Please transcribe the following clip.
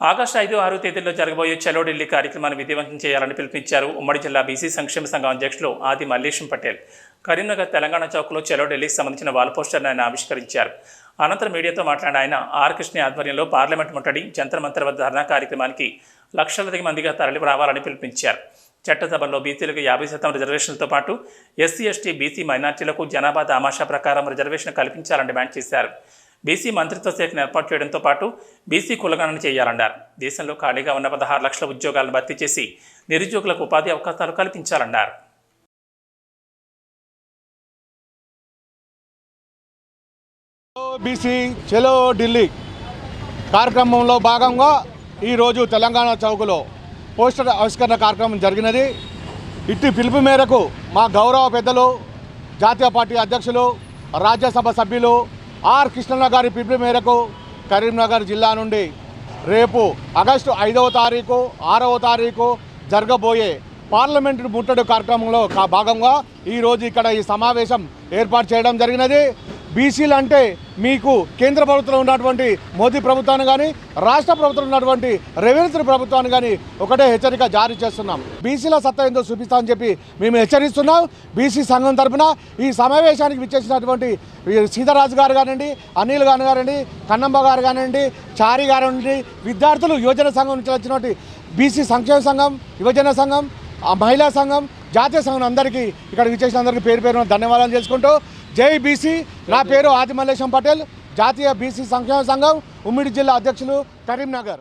August ఐదు ఆరు తేదీల్లో జరగబోయే చలో ఢిల్లీ కార్యక్రమాన్ని విజయవంతం చేయాలని పిలుపునిచ్చారు ఉమ్మడి జిల్లా బీసీ సంక్షేమ సంఘం అధ్యక్షులు ఆది మల్లేశం పటేల్. కరీంనగర్ తెలంగాణ చౌక్లో చలో ఢిల్లీకి సంబంధించిన వాల్ పోస్టర్ను ఆయన ఆవిష్కరించారు. అనంతరం మీడియాతో మాట్లాడిన ఆయన ఆర్ కృష్ణ ఆధ్వర్యంలో పార్లమెంట్ ముట్టడి జంతర్ మంతర్ వద్ద ధర్నా కార్యక్రమానికి లక్షలాది మందిగా తరలి రావాలని పిలుపునిచ్చారు. చట్టసభలో బీసీలకు యాభై శాతం రిజర్వేషన్లతో పాటు ఎస్సీ ఎస్టీ బీసీ మైనార్టీలకు జనాభా తమాషా ప్రకారం రిజర్వేషన్ కల్పించాలని డిమాండ్ చేశారు. బీసీ మంత్రిత్వ శాఖను ఏర్పాటు చేయడంతో పాటు బీసీ కులగణన చేయాలన్నారు. దేశంలో ఖాళీగా ఉన్న పదహారు లక్షల ఉద్యోగాలను భర్తీ చేసి నిరుద్యోగులకు ఉపాధి అవకాశాలు కల్పించాలన్నారు. బీసీ చలో ఢిల్లీ. కార్యక్రమంలో భాగంగా ఈరోజు తెలంగాణ చౌకలో పోస్టర్ ఆవిష్కరణ కార్యక్రమం జరిగినది. ఇట్టి పిలుపు మేరకు మా గౌరవ పెద్దలు జాతీయ పార్టీ అధ్యక్షులు రాజ్యసభ సభ్యులు ఆర్ కృష్ణన్న గారి పిలుపు మేరకు కరీంనగర్ జిల్లా నుండి రేపు ఆగస్టు ఐదవ తారీఖు ఆరవ తారీఖు జరగబోయే పార్లమెంటు ముట్టడి కార్యక్రమంలో భాగంగా ఈరోజు ఇక్కడ ఈ సమావేశం ఏర్పాటు చేయడం జరిగినది. బీసీలు అంటే మీకు కేంద్ర ప్రభుత్వంలో ఉన్నటువంటి మోదీ ప్రభుత్వాన్ని కానీ రాష్ట్ర ప్రభుత్వంలో ఉన్నటువంటి రెవెన్యూ ప్రభుత్వాన్ని కానీ ఒకటే హెచ్చరిక జారీ చేస్తున్నాం. బీసీల సత్తా ఏందో చూపిస్తామని చెప్పి మేము హెచ్చరిస్తున్నాం. బీసీ సంఘం తరఫున ఈ సమావేశానికి విచ్చేసినటువంటి ఈ సీతారాజు గారు కానివ్వండి అనిల్ గారు కానివ్వండి కన్నమ్మ గారు కానివ్వండి చారి గారు కానివ్వండి విద్యార్థులు యువజన సంఘం నుంచి వచ్చినటువంటి బీసీ సంక్షేమ సంఘం యువజన సంఘం ఆ మహిళా సంఘం జాతీయ సంఘం అందరికీ ఇక్కడ విచ్చేసిన అందరికీ పేరు పేరున ధన్యవాదాలు చేసుకుంటూ జై బీసీ. నా పేరు ఆదిమల్లేశం పటేల్. జాతీయ బీసీ సంక్షేమ సంఘం ఉమ్మిడి జిల్లా అధ్యక్షులు కరీంనగర్.